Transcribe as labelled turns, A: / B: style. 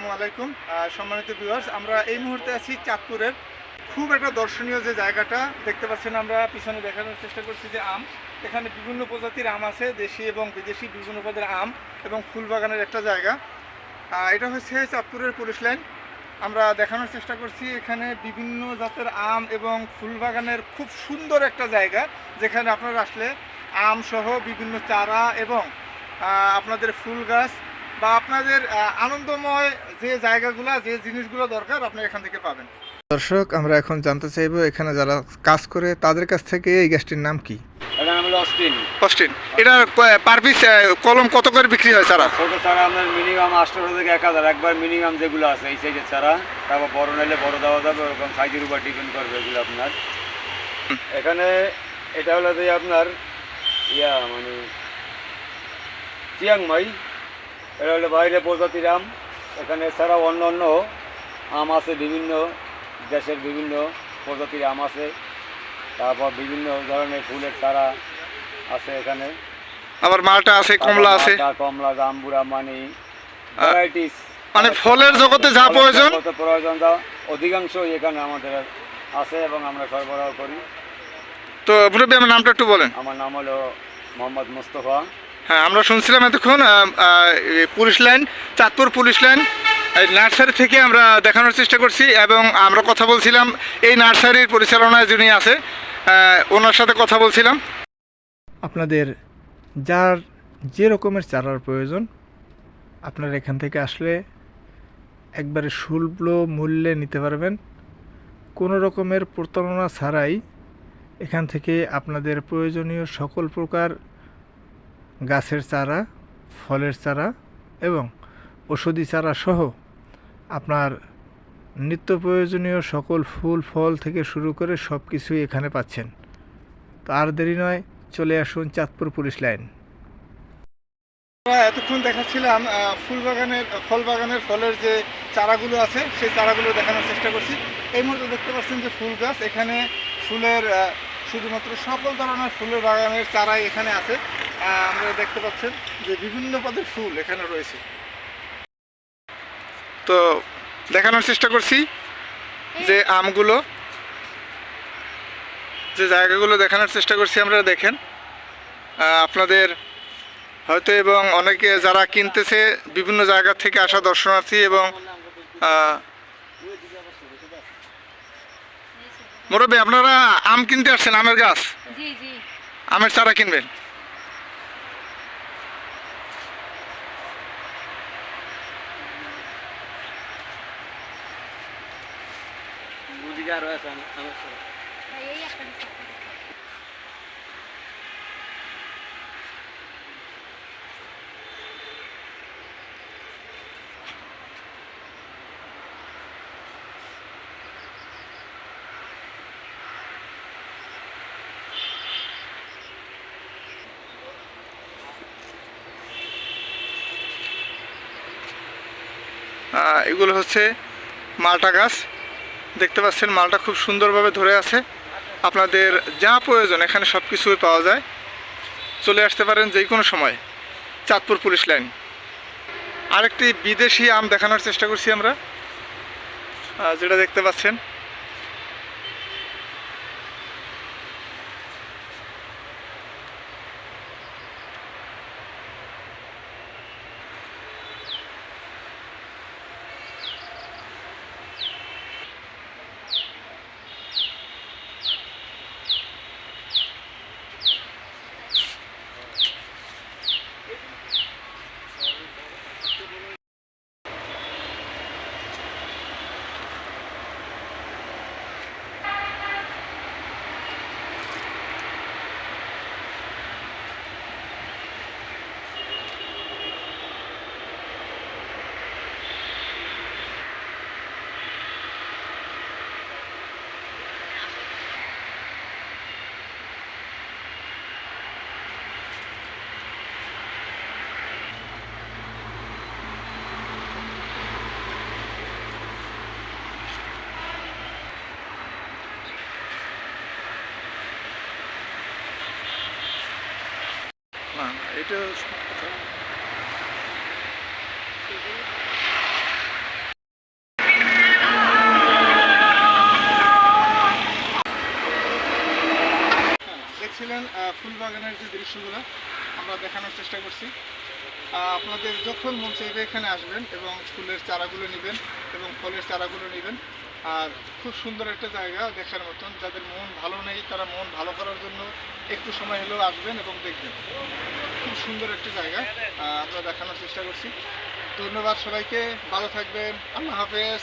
A: আসসালামু আলাইকুম। সম্মানিত ভিউয়ার্স আমরা এই মুহূর্তে আছি চাঁদপুরের। খুব একটা দর্শনীয় যে জায়গাটা, দেখতে পাচ্ছেন আমরা, পিছনে দেখানোর চেষ্টা করছি যে আম। এখানে বিভিন্ন প্রজাতির আম আছে, দেশি এবং বিদেশি বিভিন্ন পদের আম এবং ফুল বাগানের একটা জায়গা। এটা হচ্ছে চাঁদপুরের পুলিশ লাইন। আমরা দেখানোর চেষ্টা করছি, এখানে বিভিন্ন জাতের আম এবং ফুল বাগানের খুব সুন্দর একটা জায়গা, যেখানে আপনারা আসলে আম সহ বিভিন্ন চারা এবং আপনাদের ফুল গাছ বা আপনাদের আনন্দময় যে জায়গাগুলো যে জিনিসগুলো দরকার আপনি এখান থেকে পাবেন। দর্শক আমরা এখন জানতে চাইব এখানে যারা কাজ করে তাদের কাছ থেকে এই গ্যাসটির নাম কি?
B: এটা নাম হলো অস্টিন।
A: অস্টিন। এটা পার পিস কলম কত করে বিক্রি হয় সারা
B: ছোটো চারা আপনার মিনিমাম আটশোশো থেকে এক হাজার। একবার মিনিমাম যেগুলো আছে এই সাইজের চারা তারপর বড় নিলে বড় দেওয়া যাবে ওরকম সাইজের উপর ডিপেন্ড করবে এগুলো আপনার। এখানে এটা হলো যে আপনার ইয়া মানে চিয়াংমাই। এটা হলো বাইরে প্রজাতির আম। এখানে এছাড়া অন্য অন্য আম আছে বিভিন্ন দেশের বিভিন্ন প্রজাতির আম আছে। তারপর বিভিন্ন ধরনের ফুলের চারা আছে এখানে।
A: আবার মালটা আছে কমলা আছে।
B: কমলা জাম্বুরা মানি ভ্যারাইটিস
A: মানে ফলের জগতে যা প্রয়োজন।
B: প্রয়োজন যা অধিকাংশই এখানে আমাদের আছে এবং আমরা সরবরাহ করি।
A: তো মুরব্বী আমার নামটা একটু বলেন।
B: আমার নাম হলো মোহাম্মদ মুস্তফা।
A: আমরা শুনছিলাম এতক্ষণ police line, Chandpur police line nursery থেকে আমরা দেখানোর চেষ্টা করছি এবং আমরা কথা বলছিলাম এই নার্সারির পরিচালনায় যিনি আছে ওনার সাথে কথা বলছিলাম। আপনাদের যার যে রকমের চারার প্রয়োজন, আপনারা এখান থেকে আসলে একবারে সুলভ মূল্যে নিতে পারবেন। কোনো রকমের প্রতারণা ছাড়াই এখান থেকে আপনাদের প্রয়োজনীয় সকল প্রকার গাছের চারা, ফলের চারা এবং ওষুধি চারা সহ আপনার নিত্য প্রয়োজনীয় সকল ফুল, ফল থেকে শুরু করে সব কিছুই এখানে পাচ্ছেন। তো আর দেরি নয়, চলে আসুন চাঁদপুর পুলিশ লাইন। এতক্ষণ দেখাচ্ছিলাম ফুল বাগানের ফল বাগানের ফলের যে চারাগুলো আছে, সেই চারাগুলো দেখানোর চেষ্টা করছি। এই মুহূর্তে দেখতে পাচ্ছেন যে ফুল গাছ, এখানে ফুলের শুধুমাত্র সকল ধরনের ফুলের বাগানের চারাই এখানে আছে। আমরা দেখতে পাচ্ছেন যে বিভিন্ন পদের ফুল এখানে রয়েছে। তো দেখানোর চেষ্টা করছি যে আমগুলো যে জায়গাগুলো দেখানোর চেষ্টা করছি আমরা দেখেন। আপনাদের হয়তো এবং অনেকে যারা কিনতেছে বিভিন্ন জায়গা থেকে আসা দর্শনার্থী এবং আহ, আপনারা আম কিনতে আসছেন আমের গাছ? আমের চারা কিনবেন?
C: ভাই এই একটা দিচ্ছি।
A: আহ, এগুলো হচ্ছে মালটা গাছ দেখতে পাচ্ছেন, মালটা খুব সুন্দরভাবে ধরে আছে। আপনাদের যা প্রয়োজন, এখানে সব কিছুই পাওয়া যায়। চলে আসতে পারেন যে কোনো সময়। Chandpur police line. আরেকটি বিদেশি আম দেখানোর চেষ্টা করছি আমরা। যেটা দেখতে পাচ্ছেন এটা দেখছিলেন ফুল বাগানের যে দৃশ্যগুলো, আমরা দেখানোর চেষ্টা করছি। আপনাদের যখন মন চাইবে এখানে আসবেন এবং ফুলের চারাগুলো নেবেন এবং ফলের চারাগুলো নেবেন। আর খুব সুন্দর একটা জায়গা দেখার মতন। যাদের মন ভালো নেই, তারা মন ভালো করার জন্য একটু সময় হলেও আসবেন এবং দেখবেন। খুব সুন্দর একটা জায়গা আমরা দেখানোর চেষ্টা করছি। ধন্যবাদ সবাইকে, ভালো থাকবেন। আল্লাহ হাফেজ।